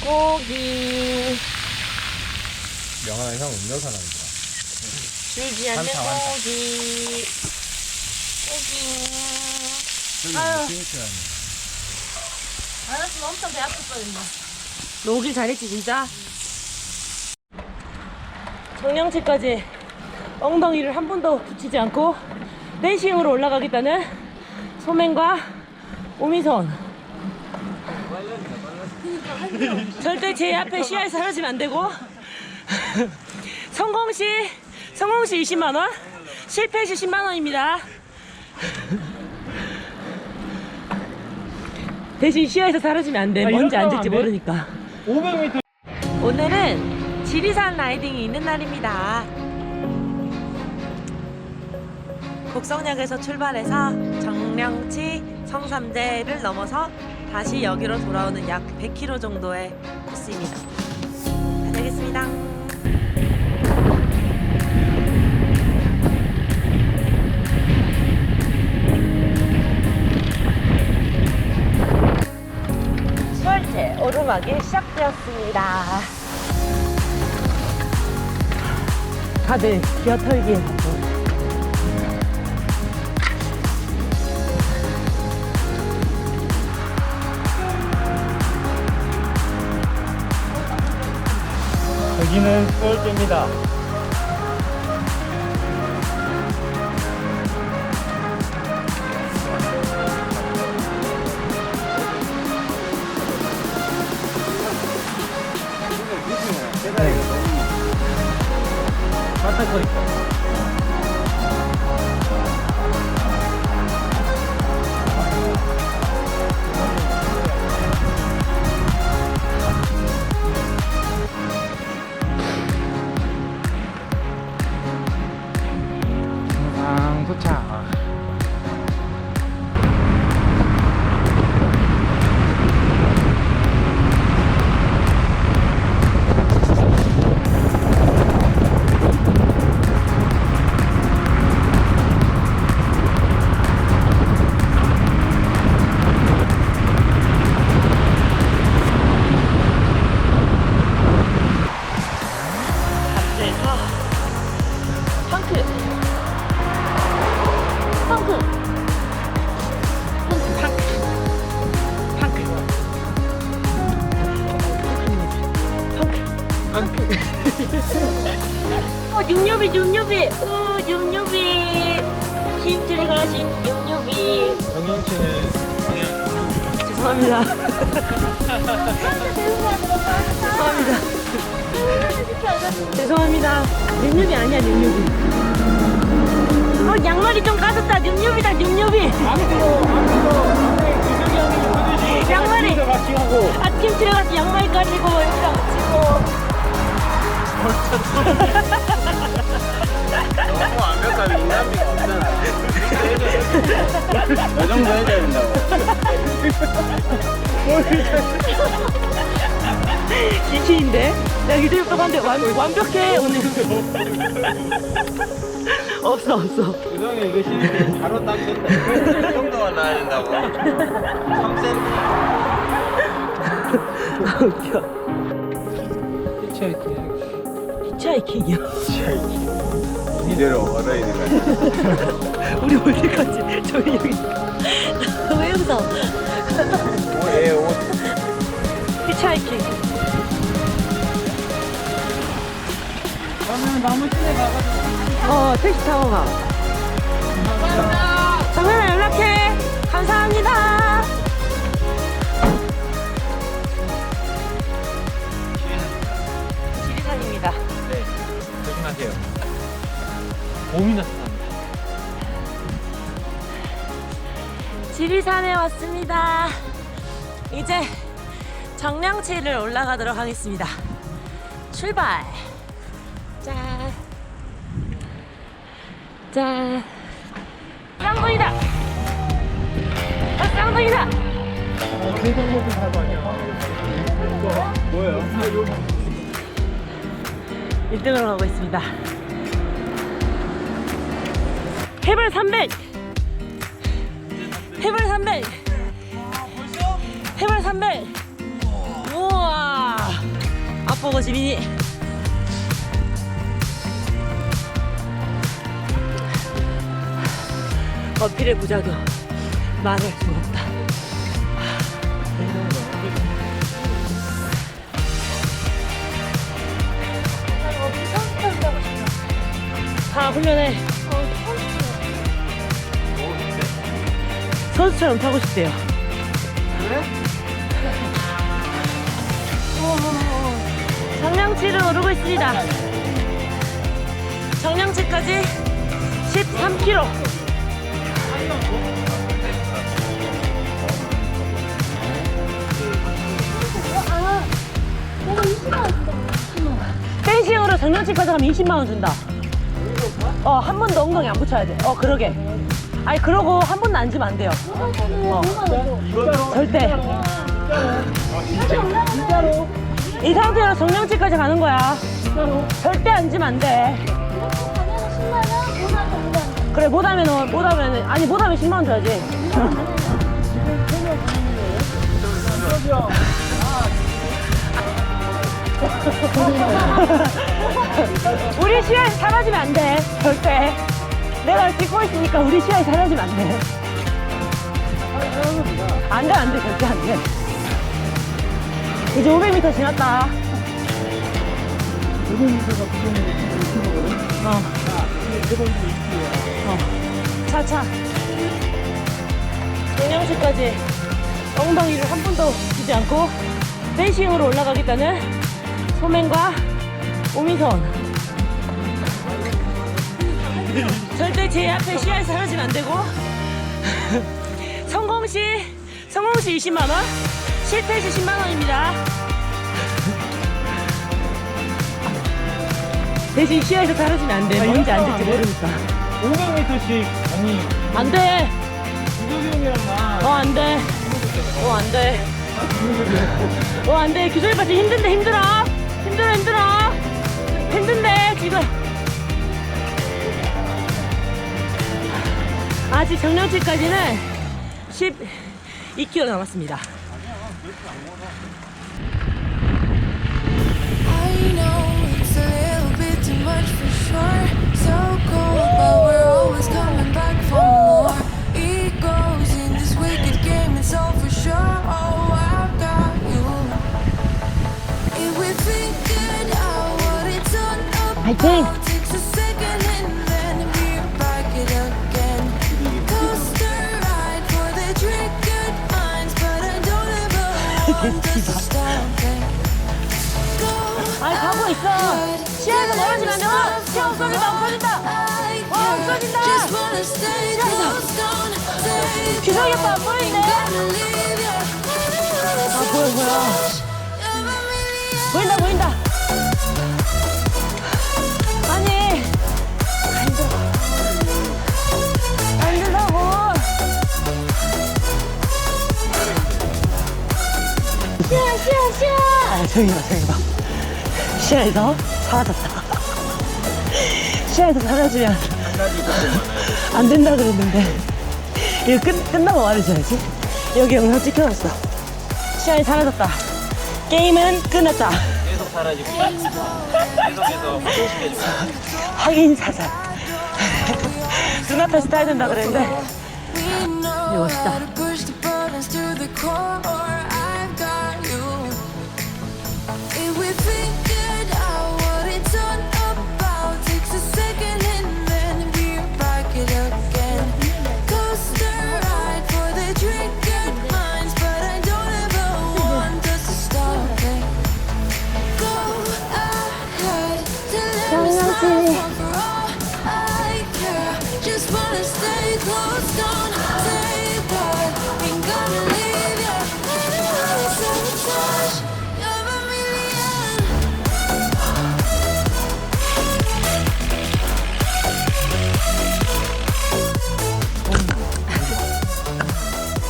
고기. 명함에 형 음료수 하나 있다. 줄지 않는 많다, 많다. 고기. 아유. 아저씨 엄청 배 아팠거든요 너 오길 잘했지 진짜? 정량치까지 엉덩이를 한 번도 붙이지 않고 댄싱으로 올라가겠다는 소맨과 오미선 절대 제 앞에 시야에 사라지면 안 되고 성공 시 성공 시 20만 원, 실패 시 10만 원입니다. 대신 시야에서 사라지면 안 돼. 아, 뭔지 앉을지 안? 모르니까. 500m 오늘은 지리산 라이딩이 있는 날입니다. 곡성역에서 출발해서 정령치 성삼재를 넘어서 다시 여기로 돌아오는 약 100km 정도의 코스입니다. 다녀오겠습니다. 수월제 오르막이 시작되었습니다. 다들 기어 털기 여기는 수월제입니다 육류비 육류비 어 육류비 힘들이 가신 육류비 정영치는 죄송합니다 죄송합니다 죄송합니다. 육육이 아니야, 육육이. 어, 양말이 좀 까졌다. 기준이 형이 그듯이 양말이. 같이 하고 아침 들어가서 양말 까지고, 여기랑 치고. 이 정도 해줘야 된다고. 기치인데? 나 이대로 떠봤는데 완, 완벽해, 오늘. 없어, 없어. 유성이 이거 신으면 바로 딱 된다. 이 정도만 나야 된다고. 3cm. 아, 웃겨. 히치하이킹 히치하이킹이야. 이대로 걸어야 되나? 우리 올 때까지 저희 여기. 왜 웃어? 뭐해, 옷. 히치하이킹. 그러면 나무 시내 가가지고 어, 택시 타고 가. 정현아 연락해. 감사합니다. 지리산입니다. 네 조심하세요 봄이 나타 지리산에 왔습니다. 이제 정량치를 올라가도록 하겠습니다. 출발. 짠. 짠. 쌍둥이다. 아, 쌍둥이다. 대성목을 사고 아니야 뭐야 1등으로 가고 있습니다. 해발 300. 해발 300. 해발 300. 우와. 보고 지민이 어필의 부자도 말할 수 없다. 다 훈련해. 선수처럼 타고 싶대요. 정량치를 오르고 있습니다. 정량치까지 13km. 펜싱으로 정량치까지 가면 20만 원 준다. 어, 한 번도 엉덩이 안 붙여야 돼. 어, 그러게. 아니, 그러고 한 번도 앉으면 안 돼요. 어, 절대. 이 상태로 정량치까지 가는 거야. 절대 앉으면 안 돼. 그래, 못하면은, 못하면은, 아니, 못하면 10만 원 줘야지. 우리 시야에 사라지면 안 돼. 절대. 내가 찍고 있으니까 우리 시야에 사라지면 안 돼. 안 돼, 안 돼, 절대 안 돼. 이제 500m 지났다. 500m가 900m 어, 세번도 2km야 어. 차, 차. 정량시까지 엉덩이를 한 번도 주지 않고 댄싱으로 올라가겠다는 소맨과 오민선. 절대 제 앞에 시야에 사라지면 안 되고 성공 시 성공 시 20만 원, 실패 시 10만 원입니다. 대신 시야에서 사라지면 안 돼. 아, 뭔지 안 될지? 모르니까. 500m씩 아니 안 돼. 구석이 형이랑 어, 안 돼. 어, 안 돼. 어, 안 돼. 규정이 빠지 힘든데, 힘들어. 힘들어, 힘들어. 힘든데, 지금. 아직 정량치까지는 12km 남았습니다. It's 있어. 시야에서 멀어지면 안 돼. 어, 시야 없어진다, 없어진다. 어, 없어진다. 규정이 오빠 안 보이네. 아, 보여, 보여. 보인다 보인다 아니 안 돼. 안 된다고 시야 시야 시야 아 저기 봐 저기 봐 시야에서 사라졌다. 시야에서 사라지면 안 된다 그랬는데. 이거 끝, 끝나고 말해줘야지. 여기 영상 찍혀놨어. 시야에 사라졌다. 게임은 끝났다. 계속 사라지고 계속해서 확인시켜주고 확인 사살. 탓이 따야 된다 그랬는데. 멋있다.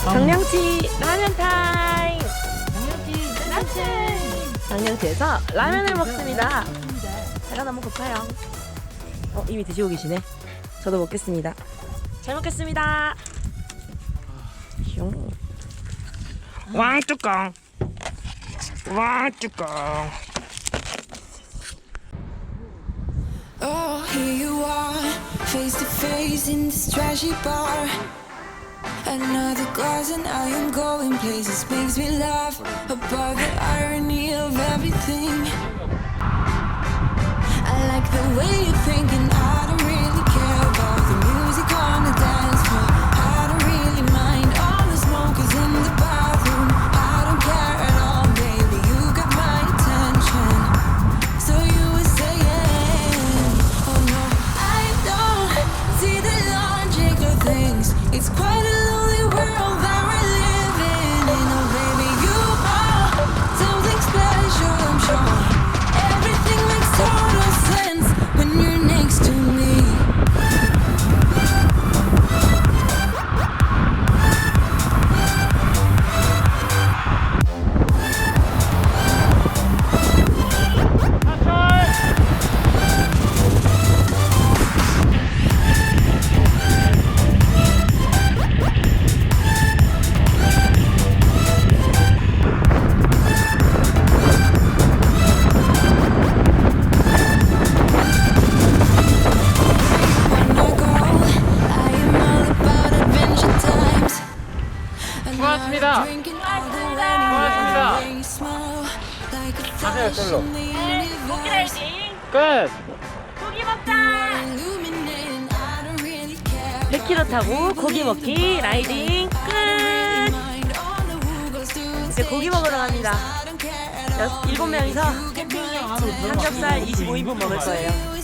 정량치 라면 타임. 정량치에서 라면을 먹습니다. 배가 너무 고파요. 어 이미 드시고 계시네. 저도 먹겠습니다. 잘 먹겠습니다. 슝. 왕뚜껑. 왕뚜껑. Oh, here you are, face to face in this trashy bar. Another glass and I am going places makes me laugh about the irony of everything. I like the way you're thinking. I don't really care about she gonna dance? 고맙습니다. 고맙습니다. 하세요, 솔로. 끝. 100km 타고 고기 먹기 라이딩 끝. 이제 고기 먹으러 갑니다. 여섯, 일곱 명이서 삼겹살 25인분 먹을 거예요.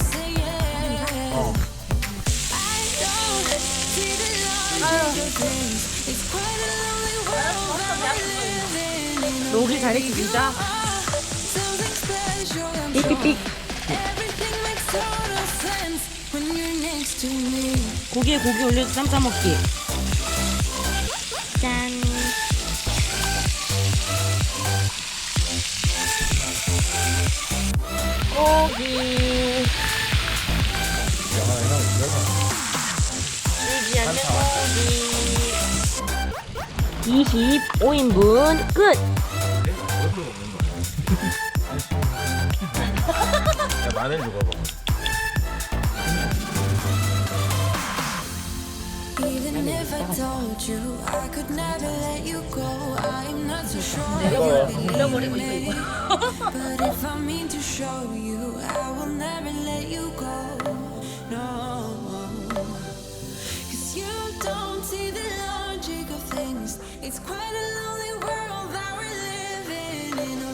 잘했지 진짜. 삑삑삑. 고기에 고기 올려서 쌈 싸먹기. 짠. 고기. 25인분 끝. 야, 마늘 먹어봐. Even if I told you I could never let you go, I'm not so sure I'll believe it. But if I mean to show you, I will never let you go. No, cause you don't see the logic of things. It's quite a lonely world.